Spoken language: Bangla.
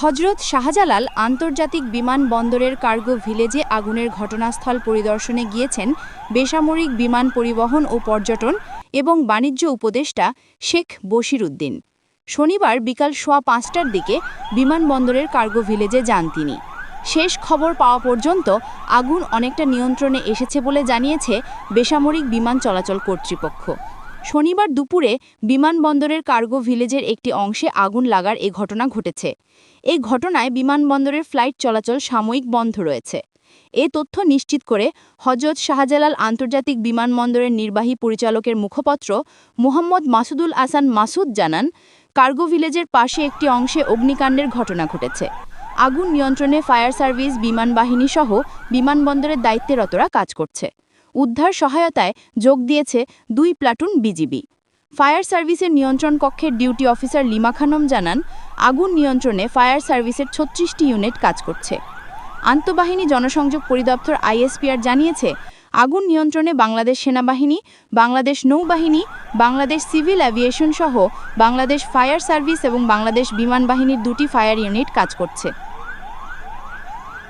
হজরত শাহজালাল আন্তর্জাতিক বিমানবন্দরের কার্গো ভিলেজে আগুনের ঘটনাস্থল পরিদর্শনে গিয়েছেন বেসামরিক বিমান পরিবহন ও পর্যটন এবং বাণিজ্য উপদেষ্টা শেখ বশির উদ্দিন শনিবার বিকাল সোয়া পাঁচটার দিকে বিমানবন্দরের কার্গো ভিলেজে যান তিনি। শেষ খবর পাওয়া পর্যন্ত আগুন অনেকটা নিয়ন্ত্রণে এসেছে বলে জানিয়েছে বেসামরিক বিমান চলাচল কর্তৃপক্ষ। শনিবার দুপুরে বিমানবন্দরের কার্গো ভিলেজের একটি অংশে আগুন লাগার এ ঘটনা ঘটেছে। এই ঘটনায় বিমানবন্দরের ফ্লাইট চলাচল সাময়িক বন্ধ রয়েছে। এ তথ্য নিশ্চিত করে হজরত শাহজালাল আন্তর্জাতিক বিমানবন্দরের নির্বাহী পরিচালকের মুখপত্র মোহাম্মদ মাসুদুল আসান মাসুদ জানান, কার্গো ভিলেজের পাশে একটি অংশে অগ্নিকাণ্ডের ঘটনা ঘটেছে। আগুন নিয়ন্ত্রণে ফায়ার সার্ভিস, বিমান বাহিনী সহ বিমানবন্দরের দায়িত্বরতরা কাজ করছে। উদ্ধার সহায়তায় যোগ দিয়েছে দুই প্লাটুন বিজিবি। ফায়ার সার্ভিসের নিয়ন্ত্রণ কক্ষের ডিউটি অফিসার লিমা খানম জানান, আগুন নিয়ন্ত্রণে ফায়ার সার্ভিসের ছত্রিশটি ইউনিট কাজ করছে। আন্তঃবাহিনী জনসংযোগ পরিদপ্তর আইএসপিআর জানিয়েছে, আগুন নিয়ন্ত্রণে বাংলাদেশ সেনাবাহিনী, বাংলাদেশ নৌবাহিনী, বাংলাদেশ সিভিল অ্যাভিয়েশন সহ বাংলাদেশ ফায়ার সার্ভিস এবং বাংলাদেশ বিমান বাহিনীর দুটি ফায়ার ইউনিট কাজ করছে।